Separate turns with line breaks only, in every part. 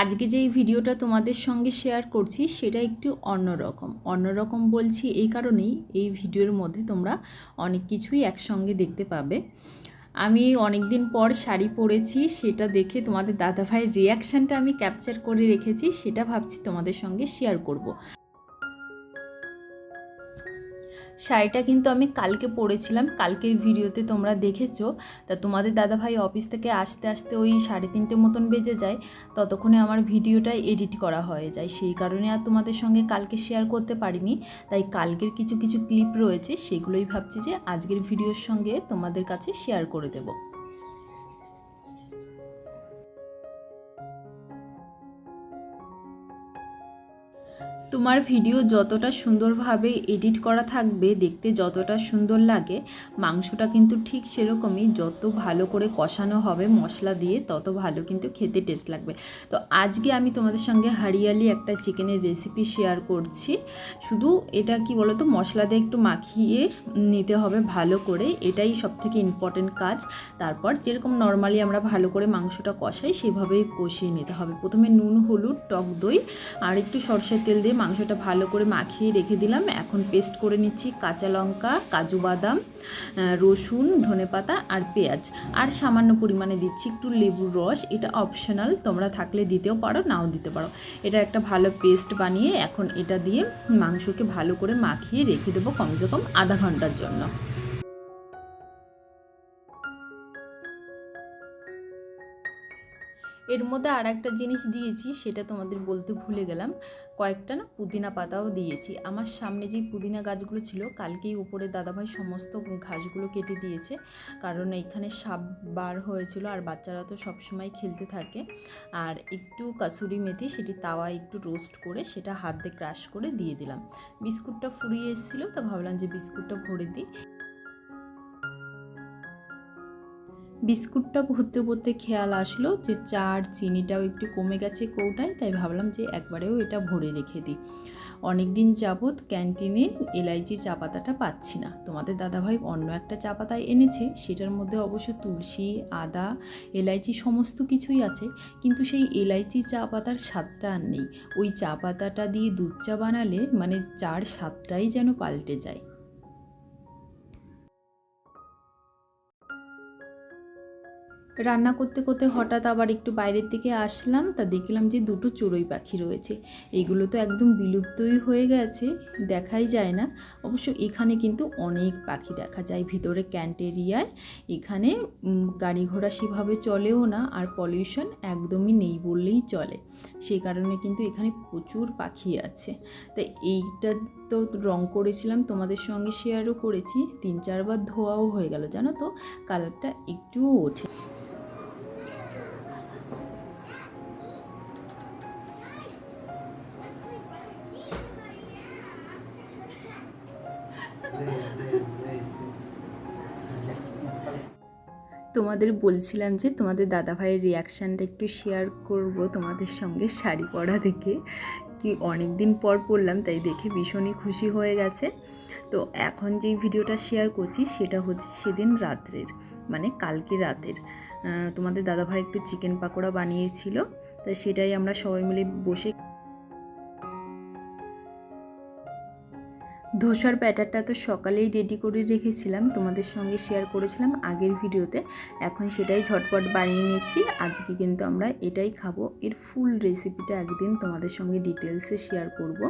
আজকে যেই ভিডিওটা তোমাদের সঙ্গে শেয়ার করছি, সেটা একটু অন্যরকম অন্যরকম বলছি এই কারণেই এই ভিডিওর মধ্যে তোমরা অনেক কিছুই একসঙ্গে দেখতে পাবে আমি অনেক দিন পর শাড়ি পরেছি, সেটা দেখে তোমাদের দাদাভাইয়ের রিয়াকশানটা আমি ক্যাপচার করে রেখেছি, সেটা ভাবছি তোমাদের সঙ্গে শেয়ার করব। শাড়িটা কিন্তু আমি কালকে পরেছিলাম, কালকের ভিডিওতে তোমরা দেখেছ। তা তোমাদের দাদাভাই অফিস থেকে আসতে আসতে ওই সাড়ে তিনটে মতন বেজে যায়, ততক্ষণে আমার ভিডিওটা এডিট করা হয়ে যায়। সেই কারণে আর তোমাদের সঙ্গে কালকে শেয়ার করতে পারিনি। তাই কালকের কিছু কিছু ক্লিপ রয়েছে, সেগুলোই ভাবছি যে আজকের ভিডিওর সঙ্গে তোমাদের কাছে শেয়ার করে দেবো। তোমার ভিডিও যতটা সুন্দরভাবে এডিট করা থাকবে, দেখতে যতটা সুন্দর লাগে, মাংসটা কিন্তু ঠিক সেরকমই যত ভালো করে কষানো হবে মশলা দিয়ে, তত ভালো কিন্তু খেতে টেস্ট লাগবে। তো আজকে আমি তোমাদের সঙ্গে হারিয়ালি একটা চিকেনের রেসিপি শেয়ার করছি। শুধু এটা কি বলো তো মশলা দিয়ে একটু মাখিয়ে নিতে হবে ভালো করে, এটাই সব থেকে ইম্পর্টেন্ট কাজ। তারপর যেরকম নর্মালি আমরা ভালো করে মাংসটা কষাই, সেভাবেই কষিয়ে নিতে হবে। প্রথমে নুন, হলুদ, টক দই, আর একটু সর্ষের তেল দিয়ে মাংসটা ভালো করে মাখিয়ে রেখে দিলাম। এখন পেস্ট করে নিচ্ছি কাঁচা লঙ্কা, কাজু বাদাম রসুন ধনে পাতা আর পেঁয়াজ। আর সামান্য পরিমাণে দিচ্ছি একটু লেবুর রস। এটা অপশনাল তোমরা থাকলে দিতেও পারো, নাও দিতে পারো। এটা একটা ভালো পেস্ট বানিয়ে এখন এটা দিয়ে মাংসকে ভালো করে মাখিয়ে রেখে দেবো কমসে কম আধা ঘণ্টার জন্য। এর মধ্যে আর একটা জিনিস দিয়েছি, সেটা তোমাদের বলতে ভুলে গেলাম। কয়েকটা না পুদিনা পাতাও দিয়েছি। আমার সামনে যেই পুদিনা গাছগুলো ছিল, কালকেই উপরে দাদাভাই সমস্ত ঘাসগুলো কেটে দিয়েছে। কারণ এখানে সাপ বার হয়েছিল আর বাচ্চারা তো সবসময় খেলতে থাকে। আর একটু কাসুরি মেথি, সেটি তাওয়া একটু রোস্ট করে সেটা হাত দিয়ে ক্রাশ করে দিয়ে দিলাম। বিস্কুটটা ফুরিয়ে এসেছিল, তা ভাবলাম যে বিস্কুটটা ভরে দিই। বিস্কুটটা ভরতে ভরতে খেয়াল আসলো যে চার চিনিটাও একটু কমে গেছে কৌটায়, তাই ভাবলাম যে একবারেও এটা ভরে রেখে দিই। অনেক দিন যাবৎ ক্যান্টিনে এলাইচি চা পাতাটা পাচ্ছি না। তোমাদের দাদাভাই অন্য একটা চা পাতা এনেছে, সেটার মধ্যে অবশ্য তুলসী, আদা, এলাইচি সমস্ত কিছুই আছে, কিন্তু সেই এলাইচি চা পাতার স্বাদটা আর নেই। ওই চা পাতাটা দিয়ে দুধ চা বানালে মানে চার স্বাদটাই যেন পাল্টে যায়। রান্না করতে করতে হঠাৎ আবার একটু বাইরের দিকে আসলাম, তা দেখলাম যে দুটো চড়ুই পাখি রয়েছে। এগুলো তো একদম বিলুপ্তই হয়ে গেছে, দেখাই যায় না। অবশ্য এখানে কিন্তু অনেক পাখি দেখা যায়, ভিতরে ক্যান্টেরিয়ায়। এখানে গাড়ি ঘোড়া সেভাবে চলেও না, আর পলিউশন একদমই নেই বললেই চলে। সেই কারণে কিন্তু এখানে প্রচুর পাখি আছে। তাই এইটা তো রং করেছিলাম, তোমাদের সঙ্গে শেয়ারও করেছি। তিন চারবার ধোয়াও হয়ে গেল, জানো তো? কালারটা একটুও ওঠে তোমাদের বলছিলাম যে তোমাদের দাদাভাইয়ের রিয়াকশানটা একটু শেয়ার করব তোমাদের সঙ্গে শাড়ি পরা দেখে। কি অনেক দিন পর পরলাম, তাই দেখে ভীষণই খুশি হয়ে গেছে। তো এখন যেই ভিডিওটা শেয়ার করছি, সেটা হচ্ছে সেদিন রাত্রের মানে কালকে রাতের। তোমাদের দাদাভাই একটু চিকেন পাকোড়া বানিয়েছিল, তাই সেটাই আমরা সবাই মিলে বসে ধোসার ব্যাটারটা তো সকালেই রেডি করে রেখেছিলাম, তোমাদের সঙ্গে শেয়ার করেছিলাম আগের ভিডিওতে। এখন সেটাই ঝটপট বানিয়ে নিচ্ছি। আজকে কিন্তু আমরা এটাই খাব। এর ফুল রেসিপিটা একদিন তোমাদের সঙ্গে ডিটেলসে শেয়ার করব।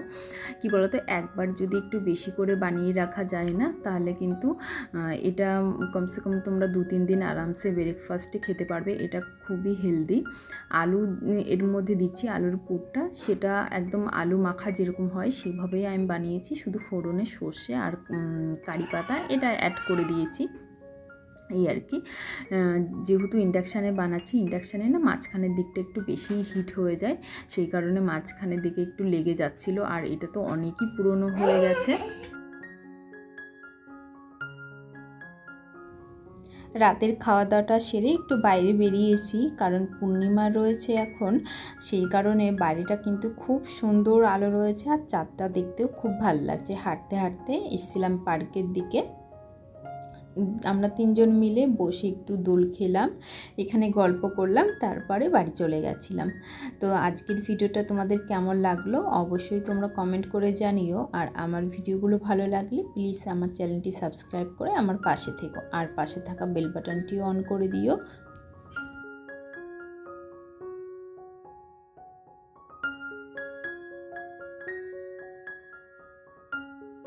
কি বলতো, একবার যদি একটু বেশি করে বানিয়ে রাখা যায় না, তাহলে কিন্তু এটা কমসে কম তোমরা দু তিন দিন আরামসে ব্রেকফাস্টে খেতে পারবে। এটা খুবই হেলদি আলু, এর মধ্যে দিচ্ছি আলুর পুরটা। সেটা একদম আলু মাখা যেরকম হয়, সেভাবেই আমি বানিয়েছি। শুধু ফোড়ন সর্ষে আর কারি পাতা এটা অ্যাড করে দিয়েছি। এই আর কি। যেহেতু ইন্ডাকশানে বানাচ্ছি, ইন্ডাকশানে না মাঝখানের দিকটা একটু বেশি হিট হয়ে যায়। সেই কারণে মাঝখানের দিকে একটু লেগে যাচ্ছিল। আর এটা তো অনেকই পুরনো হয়ে গেছে। রাতের খাওয়া দাওয়াটা সেরে একটু বাইরে বেরিয়েছি, কারণ পূর্ণিমা রয়েছে এখন। সেই কারণে বাড়িটা কিন্তু খুব সুন্দর আলো রয়েছে আর চাঁদটা দেখতেও খুব ভালো লাগছে। হাঁটতে হাঁটতে এসেছিলাম পার্কের দিকে। আমরা তিনজন মিলে বসে একটু দোল খেলাম, এখানে গল্প করলাম, তারপরে বাড়ি চলে গেছিলাম। তো আজকের ভিডিওটা তোমাদের কেমন লাগল অবশ্যই তোমরা কমেন্ট করে জানিও, আর আমার ভিডিওগুলো ভালো লাগলে প্লিজ আমার চ্যানেলটি সাবস্ক্রাইব করে আমার পাশে থেকো, আর পাশে থাকা বেল বাটনটিও অন করে দিও।